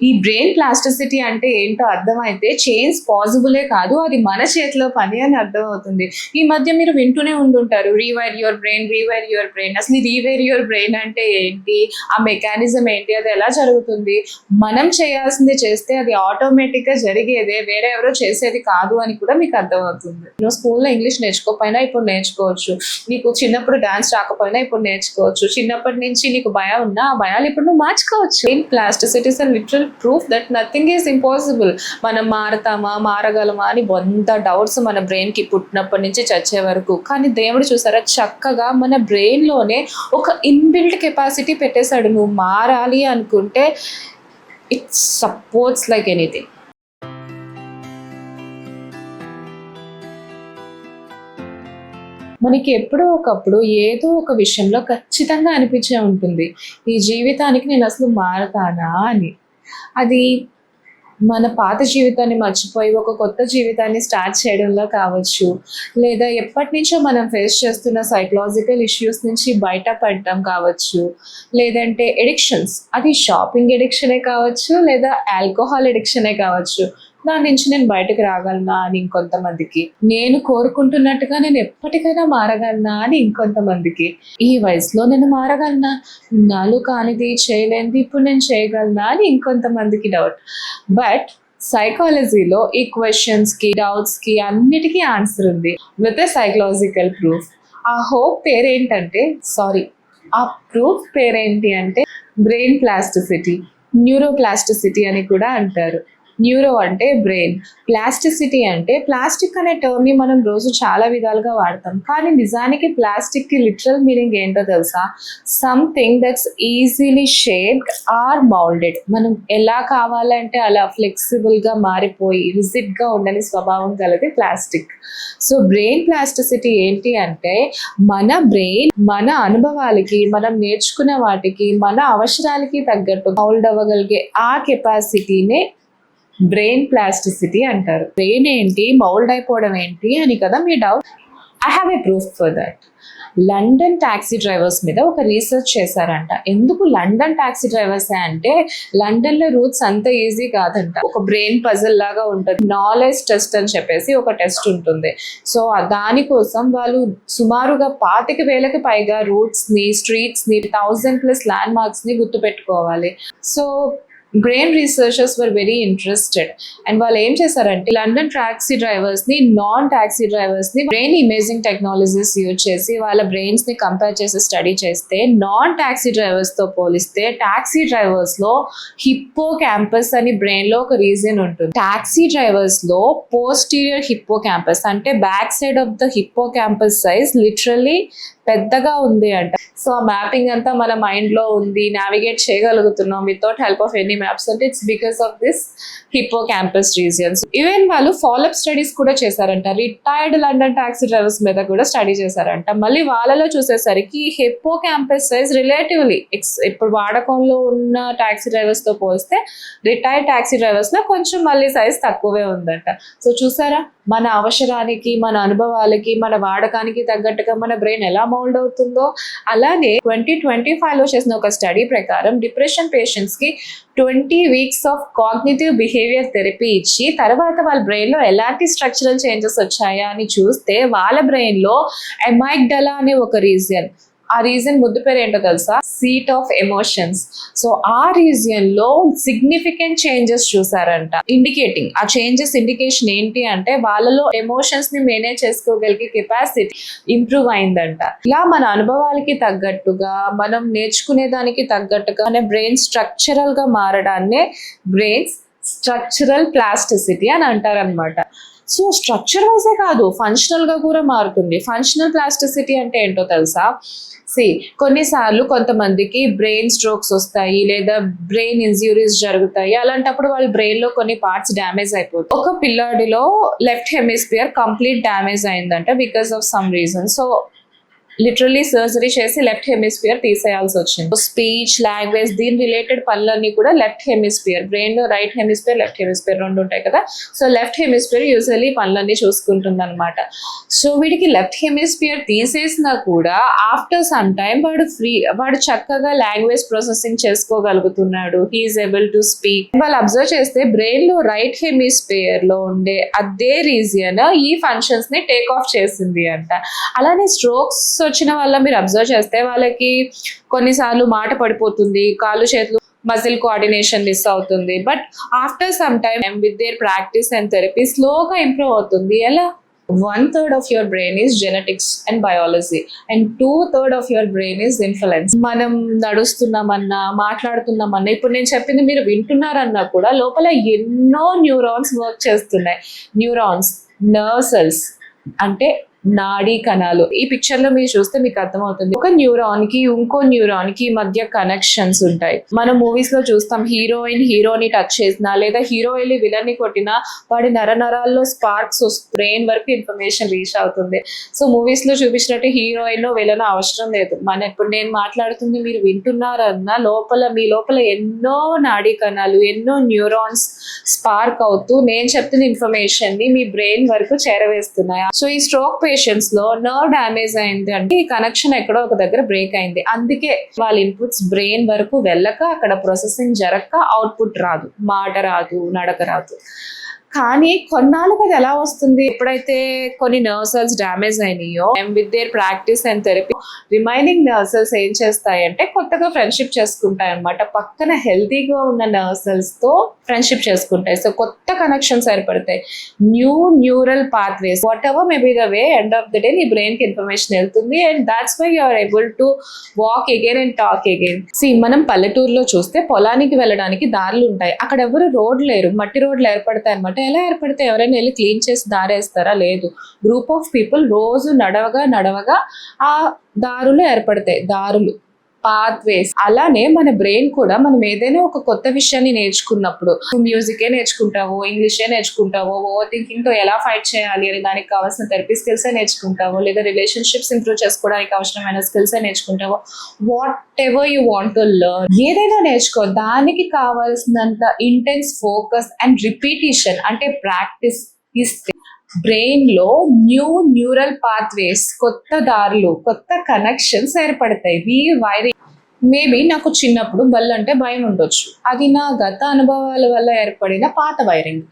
ఈ brain plasticity అంటే ఏంటో అర్థమైతే చేంజ్ పాసిబులే కాదు అది మన చేతిలో పని అని అర్థమవుతుంది. ఈ మధ్య మీరు వింటూనే ఉండుంటారు rewire your brain rewire your brain అసలు రీవైర్ యువర్ బ్రెయిన్ అంటే ఏంటి? ఆ మెకానిజం ఏంటి? అది ఎలా జరుగుతుంది? మనం చేయాల్సింది చేస్తే అది ఆటోమేటిక్గా జరిగేదే వేరే ఎవరో చేసేది కాదు అని కూడా మీకు అర్థమవుతుంది. నువ్వు స్కూల్లో ఇంగ్లీష్ నేర్చుకోకపోయినా ఇప్పుడు నేర్చుకోవచ్చు. నీకు చిన్నప్పుడు డాన్స్ రాకపోయినా ఇప్పుడు నేర్చుకోవచ్చు. చిన్నప్పటి నుంచి నీకు భయం ఉన్నా ఆ భయాలు ఇప్పుడు నువ్వు మార్చుకోవచ్చు. Plasticity is literal proof that nothing is impossible మనం మారతామా మారగలమా అని వంద డౌట్స్ మన బ్రెయిన్కి పుట్టినప్పటి నుంచి చచ్చే వరకు. కానీ దేవుడు చూసారా చక్కగా మన బ్రెయిన్లోనే ఒక ఇన్బిల్ట్ కెపాసిటీ పెట్టేశాడు. నువ్వు మారాలి అనుకుంటే ఇట్స్ సపోర్ట్స్ లైక్ ఎనీథింగ్ మనకి ఎప్పుడో ఒకప్పుడు ఏదో ఒక విషయంలో ఖచ్చితంగా అనిపించే ఉంటుంది. ఈ జీవితానికి నేను అసలు మారతానా అని. అది మన పాత జీవితాన్ని మర్చిపోయి ఒక కొత్త జీవితాన్ని స్టార్ట్ చేయడంలో కావచ్చు. లేదా ఎప్పటి నుంచో మనం ఫేస్ చేస్తున్న సైకలాజికల్ ఇష్యూస్ నుంచి బయటపడటం కావచ్చు. లేదంటే ఎడిక్షన్స్ అది షాపింగ్ ఎడిక్షనే కావచ్చు లేదా ఆల్కహాల్ ఎడిక్షనే కావచ్చు. దాని నుంచి నేను బయటకు రాగలనా అని ఇంకొంతమందికి. నేను కోరుకుంటున్నట్టుగా నేను ఎప్పటికైనా మారగలనా అని ఇంకొంతమందికి. ఈ వయసులో నేను మారగలనా? ఇన్నాళ్ళు కానిది చేయలేనిది ఇప్పుడు నేను చేయగలనా అని ఇంకొంతమందికి డౌట్ బట్ సైకాలజీలో ఈ క్వశ్చన్స్కి డౌట్స్కి అన్నిటికీ ఆన్సర్ ఉంది. విత్ ఎ సైకలాజికల్ ప్రూఫ్ ఆ హోప్ పేరేంటంటే సారీ ఆ ప్రూఫ్ పేరేంటి అంటే బ్రెయిన్ ప్లాస్టిసిటీ న్యూరోప్లాస్టిసిటీ అని కూడా అంటారు. న్యూరో అంటే బ్రెయిన్. ప్లాస్టిసిటీ అంటే ప్లాస్టిక్ అనే టర్మ్ని మనం రోజు చాలా విధాలుగా వాడతాం. కానీ నిజానికి ప్లాస్టిక్కి లిటరల్ మీనింగ్ ఏంటో తెలుసా? Something that's easily shaped or moulded మనం ఎలా కావాలంటే అలా ఫ్లెక్సిబుల్గా మారిపోయి రిజిడ్గా ఉండని స్వభావం కలది ప్లాస్టిక్. సో బ్రెయిన్ ప్లాస్టిసిటీ ఏంటి అంటే మన బ్రెయిన్ మన అనుభవాలకి మనం నేర్చుకున్న వాటికి మన అవసరాలకి తగ్గట్టు మౌల్డ్ అవ్వగలిగే ఆ కెపాసిటీనే బ్రెయిన్ ప్లాస్టిసిటీ అంటారు. బ్రెయిన్ ఏంటి? మౌల్డ్ అయిపోవడం ఏంటి అని కదా మీ doubt? I have a proof for that London taxi drivers మీద ఒక రీసెర్చ్ చేశారంట. ఎందుకు లండన్ ట్యాక్సీ డ్రైవర్స్ అంటే లండన్లో రూట్స్ అంత ఈజీ కాదంట. ఒక బ్రెయిన్ పజిల్ లాగా ఉంటుంది. నాలెడ్జ్ టెస్ట్ అని చెప్పేసి ఒక టెస్ట్ ఉంటుంది. సో దానికోసం వాళ్ళు సుమారుగా పాతిక వేలకు పైగా రూట్స్ని స్ట్రీట్స్ని థౌజండ్ ప్లస్ ల్యాండ్ మార్క్స్ని గుర్తుపెట్టుకోవాలి. So brain researchers were very interested and వాళ్ళు ఏం చేశారంటే లండన్ టాక్సీ డ్రైవర్స్ని నాన్ టాక్సీ డ్రైవర్స్ని బ్రెయిన్ ఇమేజింగ్ టెక్నాలజీస్ యూజ్ చేసి వాళ్ళ బ్రెయిన్స్ని కంపేర్ చేసి స్టడీ చేస్తే నాన్ టాక్సీ డ్రైవర్స్తో పోలిస్తే టాక్సీ డ్రైవర్స్లో హిప్పో క్యాంపస్ అని బ్రెయిన్లో ఒక రీజన్ ఉంటుంది. టాక్సీ డ్రైవర్స్లో పోస్టీరియర్ హిప్పో క్యాంపస్ అంటే back side of the hippocampus size literally పెద్దగా ఉంది అంట. సో ఆ మ్యాపింగ్ అంతా మన మైండ్లో ఉంది నావిగేట్ చేయగలుగుతున్నాం without help of any maps అంటే it's because of this hippocampus regions even వాళ్ళు ఫాలోఅప్ స్టడీస్ కూడా చేశారంట. రిటైర్డ్ లండన్ టాక్సీ డ్రైవర్స్ మీద కూడా స్టడీ చేశారంట. మళ్ళీ వాళ్ళలో చూసేసరికి హిపో క్యాంపస్ సైజ్ రిలేటివ్లీ ఇప్పుడు వాడకంలో ఉన్న టాక్సీ డ్రైవర్స్తో పోలిస్తే రిటైర్డ్ టాక్సీ డ్రైవర్స్లో కొంచెం మళ్ళీ సైజ్ తక్కువే ఉందంట. సో చూసారా? మన అవసరానికి మన అనుభవాలకి మన వాడకానికి తగ్గట్టుగా మన బ్రెయిన్ ఎలా మౌల్డ్ అవుతుందో. అలానే ట్వంటీ ట్వంటీ ఫైవ్లో చేసిన ఒక స్టడీ ప్రకారం డిప్రెషన్ పేషెంట్స్కి twenty weeks of cognitive behaviour therapy ఇచ్చి తర్వాత వాళ్ళ బ్రెయిన్లో ఎలాంటి స్ట్రక్చరల్ చేంజెస్ వచ్చాయా అని చూస్తే వాళ్ళ బ్రెయిన్లో ఎమైగ్డలా అనే ఒక రీజియన్ ఆ రీజన్ ముద్దు పేరు ఏంటో తెలుసా? సీట్ ఆఫ్ ఎమోషన్స్ సో ఆ రీజియన్లో సిగ్నిఫికెంట్ చేంజెస్ చూసారంట. ఇండికేటింగ్ ఆ చేంజెస్ ఇండికేషన్ ఏంటి అంటే వాళ్ళలో ఎమోషన్స్ని మేనేజ్ చేసుకోగలిగే కెపాసిటీ ఇంప్రూవ్ అయిందంట. ఇలా మన అనుభవాలకి తగ్గట్టుగా మనం నేర్చుకునే దానికి తగ్గట్టుగా మన బ్రెయిన్ స్ట్రక్చరల్గా మారడాన్నే బ్రెయిన్ స్ట్రక్చరల్ ప్లాస్టిసిటీ అని అంటారనమాట సో స్ట్రక్చర్ వైజే కాదు ఫంక్షనల్గా కూడా మారుతుంది. ఫంక్షనల్ ప్లాస్టిసిటీ అంటే ఏంటో తెలుసా? సి కొన్నిసార్లు కొంతమందికి బ్రెయిన్ స్ట్రోక్స్ వస్తాయి లేదా బ్రెయిన్ ఇంజ్యూరీస్ జరుగుతాయి. అలాంటప్పుడు వాళ్ళ బ్రెయిన్లో కొన్ని పార్ట్స్ డ్యామేజ్ అయిపోతాయి. ఒక పిల్లాడిలో లెఫ్ట్ హెమిస్పియర్ కంప్లీట్ డ్యామేజ్ అయిందంట because of some reason so literally surgery చేసి లెఫ్ట్ హెమిస్ఫియర్ తీసేయాల్సి వచ్చింది. స్పీచ్ లాంగ్వేజ్ దీని రిలేటెడ్ పనులన్నీ కూడా left hemisphere brain right hemisphere left hemisphere రెండు ఉంటాయి కదా? సో లెఫ్ట్ హెమిస్ఫియర్ యూజువలీ పనులన్నీ చూసుకుంటుంది అనమాట సో వీడికి లెఫ్ట్ హెమిస్ఫియర్ తీసేసినా కూడా ఆఫ్టర్ సమ్ టైం వాడు ఫ్రీ వాడు చక్కగా language processing చేసుకోగలుగుతున్నాడు. He is able to speak వాళ్ళు అబ్జర్వ్ చేస్తే బ్రెయిన్లో రైట్ హెమిస్ఫియర్లో ఉండే అదే రీజియన్ ఈ ఫంక్షన్స్ని టేక్ ఆఫ్ చేసింది అంట. అలానే స్ట్రోక్స్ వచ్చిన వల్ల మీరు అబ్జర్వ్ చేస్తే వాళ్ళకి కొన్నిసార్లు మాట పడిపోతుంది కాళ్ళు చేతులు మజిల్ కోఆర్డినేషన్ మిస్ అవుతుంది. But after some time with there practice and therapy స్లోగా ఇంప్రూవ్ అవుతుంది. ఎలా? One third of your brain is genetics and biology and two third of your brain is influence మనం నడుస్తున్నామన్నా మాట్లాడుతున్నామన్నా ఇప్పుడు నేను చెప్పింది మీరు వింటున్నారన్నా కూడా లోపల ఎన్నో న్యూరాన్స్ వర్క్ చేస్తున్నాయి. న్యూరాన్స్ నర్వ్ సెల్స్ అంటే నాడీ కణాలు. ఈ పిక్చర్లో మీరు చూస్తే మీకు అర్థమవుతుంది. ఒక న్యూరాన్కి ఇంకో న్యూరాన్కి మధ్య కనెక్షన్స్ ఉంటాయి. మనం మూవీస్లో చూస్తాం హీరోయిన్ హీరోని టచ్ చేసినా లేదా హీరో వెళ్ళి విలన్ని కొట్టినా వాడి నర నరాల్లో స్పార్క్స్ బ్రెయిన్ వరకు ఇన్ఫర్మేషన్ రీచ్ అవుతుంది. సో మూవీస్లో చూపించినట్టు హీరోయిన్లో విలన్ అవసరం లేదు. మన ఇప్పుడు నేను మాట్లాడుతుంది మీరు వింటున్నారన్న లోపల మీ లోపల ఎన్నో నాడీ కణాలు ఎన్నో న్యూరాన్స్ స్పార్క్ అవుతూ నేను చెప్తున్న ఇన్ఫర్మేషన్ని మీ బ్రెయిన్ వరకు చేరవేస్తున్నాయి? సో ఈ స్ట్రోక్ పేషెంట్స్లో నర్వ్ డామేజ్ అయింది అంటే ఈ కనెక్షన్ ఎక్కడో ఒక దగ్గర బ్రేక్ అయింది. అందుకే వాళ్ళ ఇన్పుట్స్ బ్రెయిన్ వరకు వెళ్ళక అక్కడ ప్రాసెసింగ్ జరగక అవుట్పుట్ రాదు. మాట రాదు నడక రాదు. కానీ కొన్నాళ్ళకి అది ఎలా వస్తుంది? ఎప్పుడైతే కొన్ని nerve cells damage అయినాయో with there practice and therapy remaining nerve cells ఏం చేస్తాయంటే కొత్తగా ఫ్రెండ్షిప్ చేసుకుంటాయి అనమాట పక్కన హెల్తీగా ఉన్న నర్వ్ సెల్స్తో ఫ్రెండ్షిప్ చేసుకుంటాయి. సో కొత్త కనెక్షన్స్ ఏర్పడతాయి. New neural pathways whatever maybe the way end of the day నీ బ్రెయిన్కి ఇన్ఫర్మేషన్ వెళ్తుంది and that's why you're able to walk again and talk again see మనం పల్లెటూరులో చూస్తే పొలానికి వెళ్ళడానికి దారులు ఉంటాయి. అక్కడ ఎవరు రోడ్ లేరు. మట్టి రోడ్లు ఏర్పడతాయి అనమాట ఎలా ఏర్పడితే ఎవరైనా వెళ్ళి క్లీన్ చేసి దారేస్తారా? లేదు. గ్రూప్ ఆఫ్ పీపుల్ రోజు నడవగా నడవగా ఆ దారులు ఏర్పడతాయి. దారులు. పాత్వేస్ అలానే మన బ్రెయిన్ కూడా మనం ఏదైనా ఒక కొత్త విషయాన్ని నేర్చుకున్నప్పుడు మ్యూజికే ఇంగ్లీష్ ఇంగ్లీషే నేర్చుకుంటావు ఓవర్ థింకింగ్తో ఎలా ఫైట్ చేయాలి అని దానికి కావాల్సిన థెరపీ స్కిల్సే నేర్చుకుంటావు లేదా రిలేషన్షిప్స్ ఇంప్రూవ్ చేసుకోవడానికి అవసరమైన స్కిల్సే నేర్చుకుంటావు whatever you want to learn ఏదైనా నేర్చుకో. దానికి కావాల్సినంత ఇంటెన్స్ ఫోకస్ అండ్ రిపీటిషన్ అంటే ప్రాక్టీస్ ఇస్తే బ్రెయిన్లో న్యూ న్యూరల్ పాత్వేస్ కొత్త దారులు కొత్త కనెక్షన్స్ ఏర్పడతాయి. రీవైరింగ్ మేబీ నాకు చిన్నప్పుడు బల్ అంటే భయం ఉండొచ్చు. అది నా గత అనుభవాల వల్ల ఏర్పడిన పాత వైరింగ్.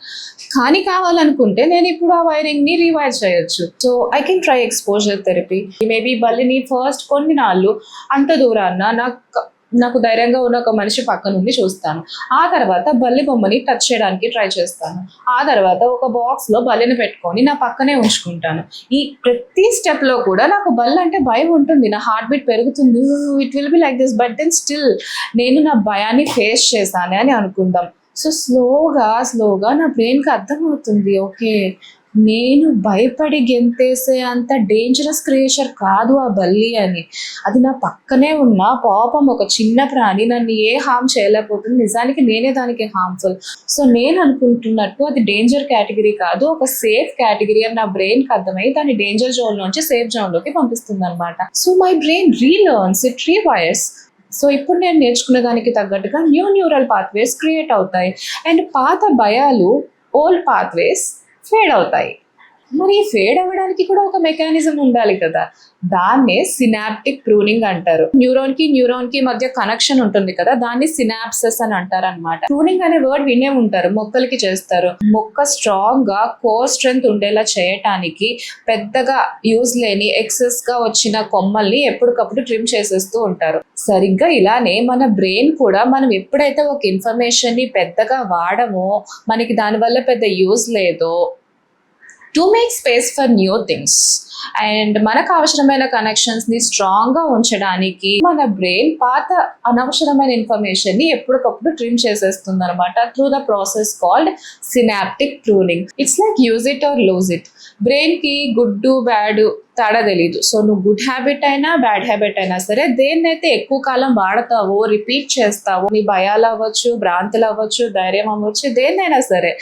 కానీ కావాలనుకుంటే నేను ఇప్పుడు ఆ వైరింగ్ని రీవైర్ చేయొచ్చు. So I can try exposure therapy. Maybe బల్లిని first కొన్ని నాళ్ళు అంత దూరాన్న నాకు నాకు ధైర్యంగా ఉన్న ఒక మనిషి పక్క నుండి చూస్తాను. ఆ తర్వాత బల్లి బొమ్మని టచ్ చేయడానికి ట్రై చేస్తాను. ఆ తర్వాత ఒక బాక్స్లో బల్లిని పెట్టుకొని నా పక్కనే ఉంచుకుంటాను. ఈ ప్రతి స్టెప్లో కూడా నాకు బల్లి అంటే భయం ఉంటుంది. నా హార్ట్ బీట్ పెరుగుతుంది. It will be like this but then still నేను నా భయాన్ని ఫేస్ చేశాను అని అనుకుందాం. సో స్లోగా స్లోగా నా బ్రెయిన్కి అర్థమవుతుంది. ఓకే నేను భయపడి గెంతేసే అంత డేంజరస్ క్రియేచర్ కాదు ఆ బల్లి అని. అది నా పక్కనే ఉన్న పాపం ఒక చిన్న ప్రాణి నన్ను ఏ హామ్ చేయలేకపోతుంది. నిజానికి నేనే దానికి హార్మ్ఫుల్ సో నేను అనుకుంటున్నట్టు అది డేంజర్ కేటగిరీ కాదు. ఒక సేఫ్ కేటగిరీ అని నా బ్రెయిన్కి అర్థమై దాన్ని డేంజర్ జోన్ నుంచి సేఫ్ జోన్లోకి పంపిస్తుంది అనమాట so my brain relearns it rewires so ఇప్పుడు నేను నేర్చుకునే దానికి తగ్గట్టుగా న్యూ న్యూరల్ పాత్వేస్ క్రియేట్ అవుతాయి. అండ్ పాత భయాలు ఓల్డ్ పాత్వేస్ ఫేడ్ అవుతాయి మరి ఫేడ్ అవ్వడానికి కూడా ఒక మెకానిజం ఉండాలి కదా. దాన్నే సినాప్టిక్ ప్రూనింగ్ అంటారు. న్యూరాన్కి న్యూరాన్కి మధ్య కనెక్షన్ ఉంటుంది కదా. దాన్ని సినాప్సెస్ అని అంటారు అనమాట ప్రూనింగ్ అనే వర్డ్ వినే ఉంటారు. మొక్కలకి చేస్తారు. మొక్క స్ట్రాంగ్గా కోర్ స్ట్రెంగ్త్ ఉండేలా చేయటానికి పెద్దగా యూజ్ లేని ఎక్సెస్గా వచ్చిన కొమ్మల్ని ఎప్పటికప్పుడు ట్రిమ్ చేసేస్తూ ఉంటారు. సరిగ్గా ఇలానే మన బ్రెయిన్ కూడా మనం ఎప్పుడైతే ఒక ఇన్ఫర్మేషన్ని పెద్దగా వాడమో మనకి దానివల్ల పెద్ద యూజ్ లేదో to make space for new things. And మనకు అవసరమైన కనెక్షన్స్ని స్ట్రాంగ్గా ఉంచడానికి మన బ్రెయిన్ పాత అనవసరమైన ఇన్ఫర్మేషన్ని ఎప్పటికప్పుడు ట్రిమ్ చేసేస్తుంది అనమాట through the process called synaptic pruning. It's like use it or lose it. బ్రెయిన్కి గుడ్ బ్యాడ్ తేడా తెలియదు సో నువ్వు గుడ్ హ్యాబిట్ అయినా బ్యాడ్ హ్యాబిట్ అయినా సరే దేన్నైతే ఎక్కువ కాలం వాడతావో రిపీట్ చేస్తావో నీ భయాలు అవ్వచ్చు భ్రాంతులు అవ్వచ్చు ధైర్యం అవ్వచ్చు దేన్నైనా సరే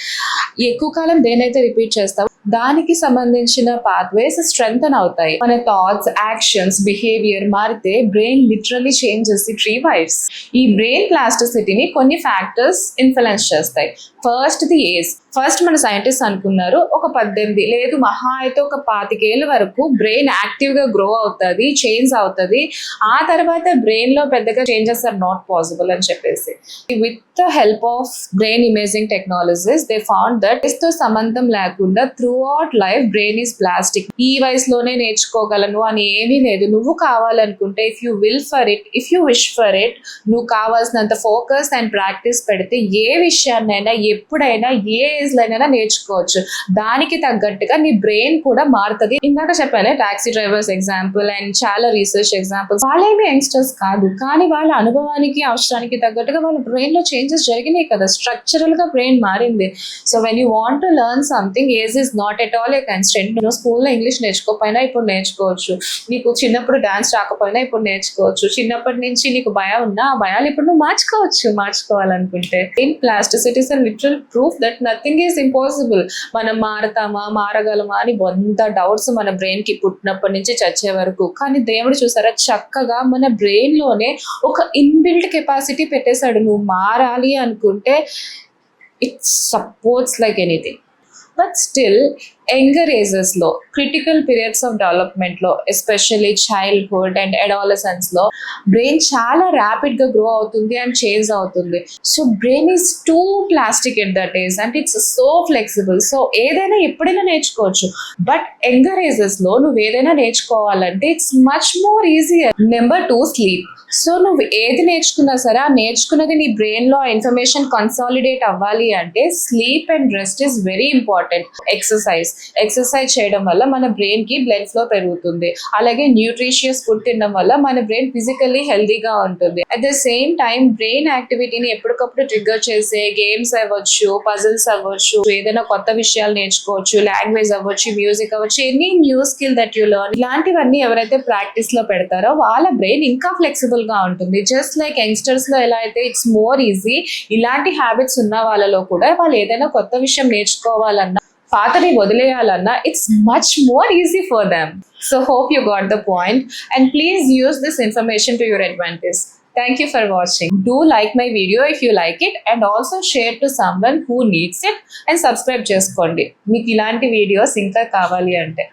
ఎక్కువ కాలం దేన్నైతే రిపీట్ చేస్తావో దానికి సంబంధించిన పాత్వేస్ స్ట్రెంగ్ అవుతాయి. మన థాట్స్ యాక్షన్స్ బిహేవియర్ మారితే brain literally changes it revives ఈ బ్రెయిన్ ప్లాస్టిసిటీని కొన్ని ఫ్యాక్టర్స్ ఇన్ఫ్లుయెన్స్ చేస్తాయి. ఫస్ట్ ది ఏజ్ ఫస్ట్ మన సైంటిస్ట్ అనుకున్నారు ఒక పద్దెనిమిది లేదు మహా అయితే ఒక పాతికేళ్ళ వరకు బ్రెయిన్ యాక్టివ్గా గ్రో అవుతుంది చేంజ్ అవుతుంది. ఆ తర్వాత బ్రెయిన్లో పెద్దగా చేంజెస్ ఆర్ నాట్ పాసిబుల్ అని చెప్పేసి. With the help of brain imaging technologies they found దట్తో సంబంధం లేకుండా throughout life brain is plastic ఈ వయసులోనే నేర్చుకోగలను అని ఏమీ లేదు. నువ్వు కావాలనుకుంటే if you will for it if you wish for it నువ్వు కావాల్సినంత ఫోకస్ అండ్ ప్రాక్టీస్ పెడితే ఏ విషయాన్నైనా ఎప్పుడైనా ఏ ఏజ్ లోనైనా నేర్చుకోవచ్చు. దానికి తగ్గట్టుగా నీ బ్రెయిన్ కూడా మారుతుంది. ఇందాక చెప్పాను టాక్సీ డ్రైవర్స్ ఎగ్జాంపుల్ అండ్ చాలా రీసెర్చ్ ఎగ్జాంపుల్స్ వాళ్ళేమి యంగ్స్టర్స్ కాదు కానీ వాళ్ళ అనుభవానికి అవసరానికి తగ్గట్టుగా వాళ్ళ బ్రెయిన్లో చేంజెస్ జరిగినాయి కదా. స్ట్రక్చరల్గా బ్రెయిన్ మారింది. So when you want to learn something age is not at all a constant నువ్వు స్కూల్లో ఇంగ్లీష్ నేర్చుకోకపోయినా ఇప్పుడు నేర్చుకోవచ్చు. నీకు చిన్నప్పుడు డాన్స్ రాకపోయినా ఇప్పుడు నేర్చుకోవచ్చు. చిన్నప్పటి నుంచి నీకు భయం ఉన్నా ఆ భయాలు ఇప్పుడు నువ్వు మార్చుకోవచ్చు మార్చుకోవాలనుకుంటే. In plasticities and literal proof that nothing is impossible మనం మారతామా మారగలమా అని వంద డౌట్స్ మన బ్రెయిన్కి పుట్టినప్పటి నుంచి చచ్చే వరకు. కానీ దేవుడు చూసారా? చక్కగా మన బ్రెయిన్లోనే ఒక ఇన్బిల్ట్ కెపాసిటీ పెట్టేశాడు. నువ్వు మారాలి అనుకుంటే it supports like anything but still younger ఏజెస్లో critical periods of డెవలప్మెంట్లో ఎస్పెషల్లీ చైల్డ్హుడ్ అండ్ అడాలసెన్స్లో బ్రెయిన్ చాలా ర్యాపిడ్గా గ్రో అవుతుంది అండ్ చేంజ్ అవుతుంది. So brain is too plastic at that age and it's so flexible. So ఏదైనా ఎప్పుడైనా నేర్చుకోవచ్చు. బట్ యంగర్ ఏజెస్లో నువ్వు ఏదైనా నేర్చుకోవాలంటే it's much more easier. Number two sleep. So నువ్వు ఏది నేర్చుకున్నా సరే ఆ నేర్చుకున్నది నీ బ్రెయిన్లో ఇన్ఫర్మేషన్ కన్సాలిడేట్ అవ్వాలి అంటే sleep and rest is very important. Exercise. Exercise చేయడం వల్ల మన బ్రెయిన్కి బ్లడ్ ఫ్లో పెరుగుతుంది. అలాగే న్యూట్రిషియస్ ఫుడ్ తినడం వల్ల మన బ్రెయిన్ ఫిజికల్లీ హెల్దీగా ఉంటుంది. At the same time brain యాక్టివిటీని ఎప్పటికప్పుడు ట్రిగ్గర్ చేసే గేమ్స్ అవ్వచ్చు పజిల్స్ అవ్వచ్చు ఏదైనా కొత్త విషయాలు నేర్చుకోవచ్చు లాంగ్వేజ్ అవ్వచ్చు మ్యూజిక్ అవ్వచ్చు any new skill that you learn ఇలాంటివన్నీ ఎవరైతే ప్రాక్టీస్లో పెడతారో వాళ్ళ బ్రెయిన్ ఇంకా ఫ్లెక్సిబుల్గా ఉంటుంది. జస్ట్ లైక్ యంగ్స్టర్స్లో ఎలా అయితే ఇట్స్ మోర్ ఈజీ ఇలాంటి హ్యాబిట్స్ ఉన్న వాళ్ళలో కూడా వాళ్ళు ఏదైనా కొత్త విషయం నేర్చుకోవాలన్నా పాతని వదిలేయాలన్నా it's much more easy for them so hope you got the point and please use this information to your advantage thank you for watching do like my video if you like it and also share to someone who needs it and subscribe చేసుకోండి. మీకు ఇలాంటి videos ఇంకా కావాలి అంటే.